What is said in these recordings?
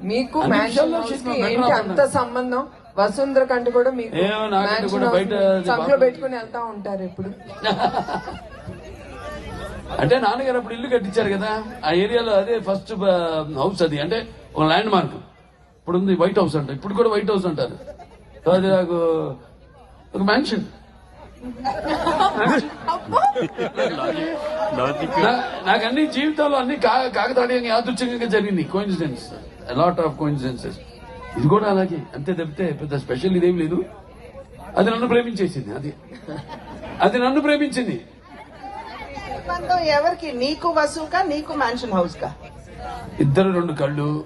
మీకు మ్యాన్షన్ హౌస్కి ఏంటి అంత సంబంధం? వసుంధర కంటే కూడా మీకు సంఖ్యలో పెట్టుకుని వెళ్తా ఉంటారు ఇప్పుడు అంటే నాన్నగారు అప్పుడు ఇల్లు కట్టించారు కదా ఆ ఏరియాలో అదే ఫస్ట్ హౌస్ అది. అంటే ఒక ల్యాండ్ మార్క్ ఇప్పుడు ఉంది వైట్ హౌస్ అంట. ఇప్పుడు కూడా వైట్ హౌస్ అంటారు. అది నాకు ఒక మ్యాన్షన్ నాకు అన్ని జీవితంలో అన్ని కా- కాకతాళీయంగా యాదృచ్ఛికంగా జరిగింది. కోయిన్సిడెన్స్ లాట్ ఆఫ్ కోయిన్సిడెన్సెస్ ఇది కూడా అలాగే. అంతే తప్పితే పెద్ద స్పెషల్ ఇదేం లేదు. అది నన్ను ప్రేమించేసింది అది. అది నన్ను ప్రేమించింది. ఎవరికి? నీకు వసుకా నీకు మ్యాన్షన్ హౌస్ కా? ఇద్దరు రెండు కళ్ళు.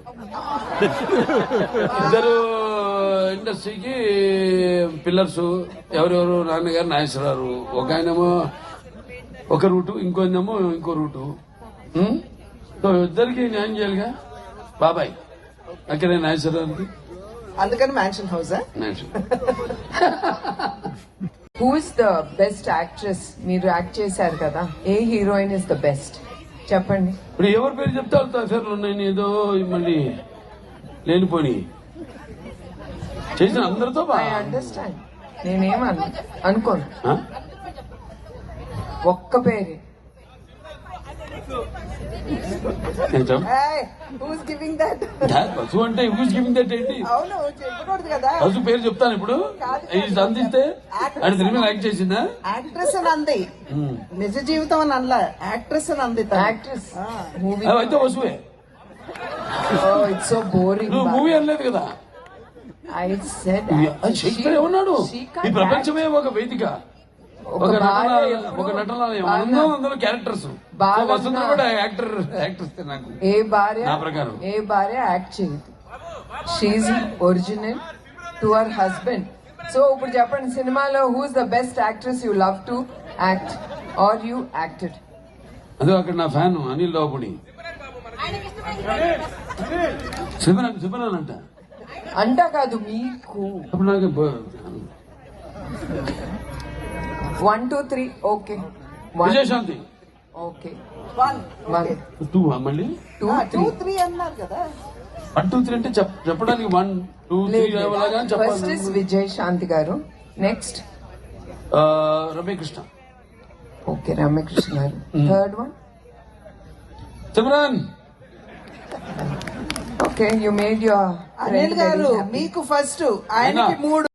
ఇద్దరు ఇండస్ట్రీకి పిల్లర్స్. ఎవరెవరు? నాన్నగారు నాగేశ్వరరావు. ఒక ఆయనేమో ఒక రూటు ఇంకోనేమో ఇంకో రూటు? సో ఇద్దరికి న్యాయం చేయాలిగా? బాబాయ్. అక్కడే నాగేశ్వరరావుకి అందుకని mansion Hausa? Who is the best actress మీరు యాక్ట్ చేశారు కదా. ఏ హీరోయిన్ ఇస్ ద బెస్ట్ చెప్పండి. ఇప్పుడు ఎవరి పేరు చెప్తే వాళ్ళతో అఫేర్లు ఉన్నాయి ఏదో మళ్ళీ లేనిపోని. చేసిన అందరితో ఐ అండర్స్టాండ్ నేనేమను అనుకోను? ఒక్క పేరు. చెప్ప హూస్ గివింగ్ దట్ పశు అంటే యూజ్ గివింగ్ దట్ ఏంటి? అవును చెప్పకూడదు కదా. పశు పేరు చెప్తాను ఇప్పుడు. ఇది అందిస్తే ఆయన తిరిగి యాక్ట్ చేసిందా? యాక్ట్రెస్ అని అంది. నిజ జీవితం అని అనలా. యాక్ట్రెస్ అని అంది. యాక్ట్రెస్ మూవీ అయితే వసువే ఇట్స్ సో బోరింగ్ నువ్వు మూవీ అనలేదు కదా? ఐ సెడ్ ఏమన్నాడు? ఈ ప్రపంచమే ఒక వేదిక. ఒక నటన భార్య ఎప్పుడు ఒక నటనాలయం బాగా- అందరూ అందులో క్యారెక్టర్స్ బాగా వసుంధర కూడా యాక్టర్ యాక్టర్స్ నాకు. ఏ భార్య నా ప్రకారం. ఏ భార్య యాక్ట్ చేయదు. She original to our husband so ఇప్పుడు చెప్పండి సినిమాలో who's the best actress you love to act or you acted అదే అక్కడ నా ఫ్యాన్ అనిల్ శివరాన్ అంట. అంట కాదు మీకు. అప్పుడు నాకు one two three okay Vijayashanti okay one two మళ్ళీ? టూ టూ త్రీ అన్నారు కదా. వన్ టూ త్రీ అంటే చెప్- చెప్పడానికి one two three first is Vijay Shanti గారు. నెక్స్ట్ రమ్యకృష్ణ. ఓకే రమ్యకృష్ణ గారు. Third one Simran okay you made your Anil గారు మీకు ఫస్ట్ ఆయనకి మూడు